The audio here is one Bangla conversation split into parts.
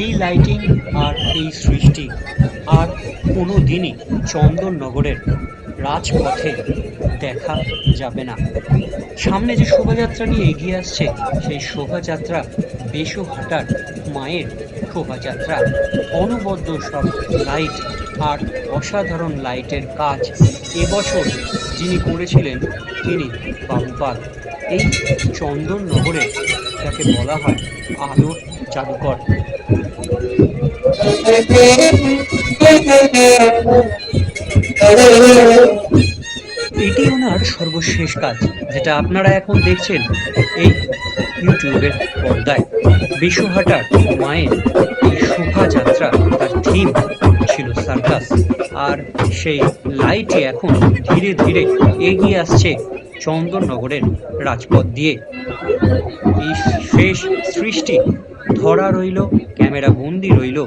এই লাইটিং আর এই সৃষ্টি আর কোনো দিনই চন্দননগরের রাজপথে দেখা যাবে না। সামনে যে শোভাযাত্রা নিয়ে এগিয়ে আসছে, সেই শোভাযাত্রা বেশহাটার মায়ের শোভাযাত্রা। অনবদ্য সব লাইট আর অসাধারণ লাইটের কাজ এবছর যিনি করেছিলেন, তিনি বাবুপাল এই চন্দননগরে যাকে বলা হয় আলোর জাদুকর। এটি ওনার সর্বশেষ কাজ, যেটা আপনারা এখন দেখছেন এই ইউটিউবের পর্দায়। বিশ্বহাটার মায়ের এই শোভাযাত্রা, তার থিম ছিল সার্কাস আর সেই লাইটে এখন ধীরে ধীরে এগিয়ে আসছে চন্দননগরের রাজপথ দিয়ে। এই শেষ সৃষ্টি ধরা রইল ক্যামেরা বন্দি রইল।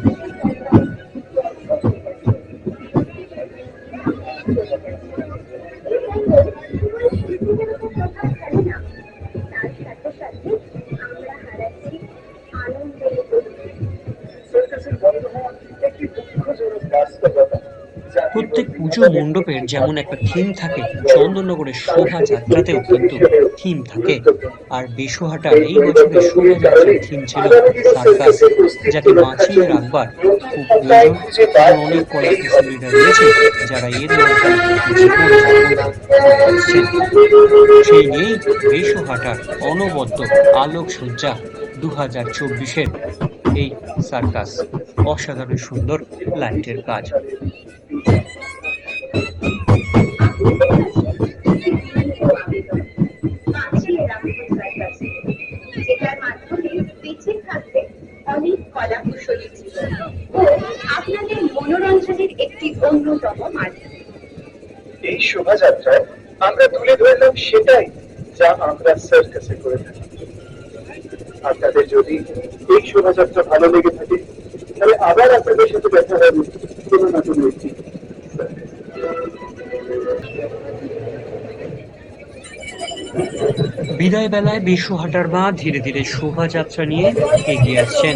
প্রত্যেক পুজো মণ্ডপের যেমন একটা থিম থাকে, চন্দননগরের শোভাযাত্রাতেও কিন্তু থিম থাকে। আর বেশহাটার এই বছরের শোভাযাত্রার থিম ছিল সার্কাস যাকে বাঁচিয়ে রাখবার খুব প্রয়োজন। অনেক কলা কুশলীরা রয়েছে যারা এর সেই নিয়েই বেশহাটার অনবদ্য আলোকসজ্জা দু হাজার চব্বিশের এই সার্কাস অসাধারণ সুন্দর লাইটের কাজ। একটি অন্যতম মাধ্যম এই শোভাযাত্রায় আমরা তুলে ধরলাম সেটাই যা আমরা সার্কাসে করে থাকি। আপনাদের যদি এই শোভাযাত্রা ভালো লেগে থাকে, তাহলে আবার আপনাদের সাথে দেখা হবে কোনো না কোনো একটি। বিদায় বেলায় বিশ্ব বিশ্বহাটার মা ধীরে ধীরে শোভাযাত্রা নিয়ে এগিয়ে আসছেন।